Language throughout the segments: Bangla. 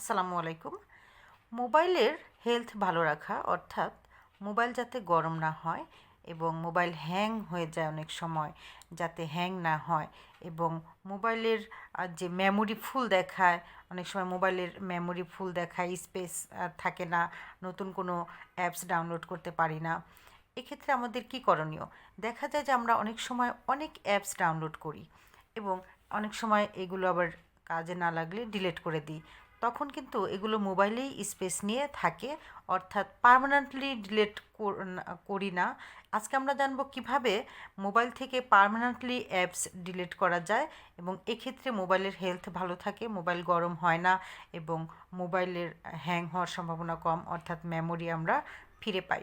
আসসালামু আলাইকুম। মোবাইলের হেলথ ভালো রাখা, অর্থাৎ মোবাইল যাতে গরম না হয় এবং মোবাইল হ্যাং হয়ে যায় অনেক সময়, যাতে হ্যাং না হয় এবং মোবাইলের যে মেমোরি ফুল দেখায়, অনেক সময় মোবাইলের মেমোরি ফুল দেখায়, স্পেস থাকে না, নতুন কোনো অ্যাপস ডাউনলোড করতে পারি না। এক্ষেত্রে আমাদের কি করণীয়? দেখা যায় যে আমরা অনেক সময় অনেক অ্যাপস ডাউনলোড করি এবং অনেক সময় এগুলো আবার কাজে না লাগলে ডিলিট করে দিই। তখন কিন্তু এগুলো মোবাইলেই স্পেস নিয়ে থাকে, অর্থাৎ পার্মানেন্টলি ডিলিট করি না। আজকে আমরা জানব কীভাবে মোবাইল থেকে পার্মানেন্টলি অ্যাপস ডিলিট করা যায় এবং এক্ষেত্রে মোবাইলের হেলথ ভালো থাকে, মোবাইল গরম হয় না এবং মোবাইলের হ্যাং হওয়ার সম্ভাবনা কম, অর্থাৎ মেমোরি আমরা ফিরে পাই।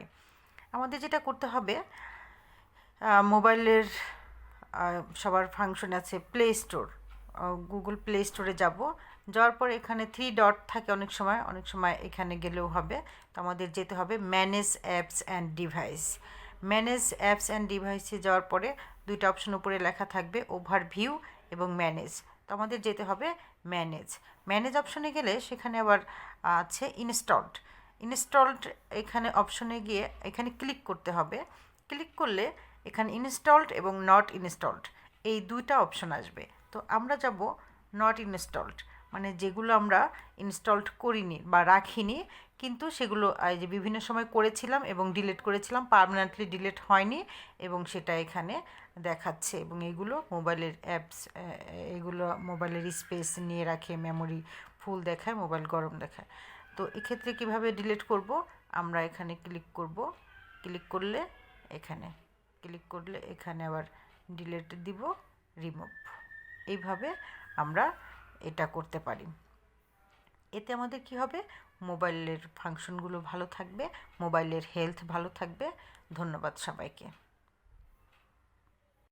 আমাদের যেটা করতে হবে মোবাইলের সবার ফাংশন আছে প্লে স্টোর গুগল প্লে স্টোরে যাব। যাওয়ার পর এখানে থ্রি ডট থাকে অনেক সময় অনেক সময় এখানে গেলেও হবে। তো আমাদের যেতে হবে manage apps and device manage apps and ডিভাইসে যাওয়ার পরে দুইটা অপশন উপরে লেখা থাকবে ওভারভিউ এবং ম্যানেজ তো আমাদের যেতে হবে ম্যানেজ ম্যানেজ অপশনে গেলে সেখানে আবার আছে ইনস্টলড ইনস্টলড এখানে অপশনে গিয়ে এখানে ক্লিক করতে হবে। ক্লিক করলে এখানে ইনস্টলড এবং নট ইনস্টলড এই দুইটা অপশন আসবে। তো আমরা যাব নট ইনস্টলড মানে যেগুলো আমরা ইনস্টলড করিনি বা রাখিনি, কিন্তু সেগুলো এই যে বিভিন্ন সময় করেছিলাম এবং ডিলিট করেছিলাম পার্মানেন্টলি ডিলিট হয়নি এবং সেটা এখানে দেখাচ্ছে এবং এগুলো মোবাইলের অ্যাপস এগুলো মোবাইলের স্পেস নিয়ে রাখে মেমোরি ফুল দেখায় মোবাইল গরম দেখায়। তো এক্ষেত্রে কীভাবে ডিলিট করব? আমরা এখানে ক্লিক করব ক্লিক করলে এখানে ক্লিক করলে এখানে আবার ডিলিট দিব রিমুভ এইভাবে আমরা এটা করতে পারি। এতে আমাদের কি হবে? মোবাইলের ফাংশনগুলো ভালো থাকবে, মোবাইলের হেলথ ভালো থাকবে। ধন্যবাদ সবাইকে।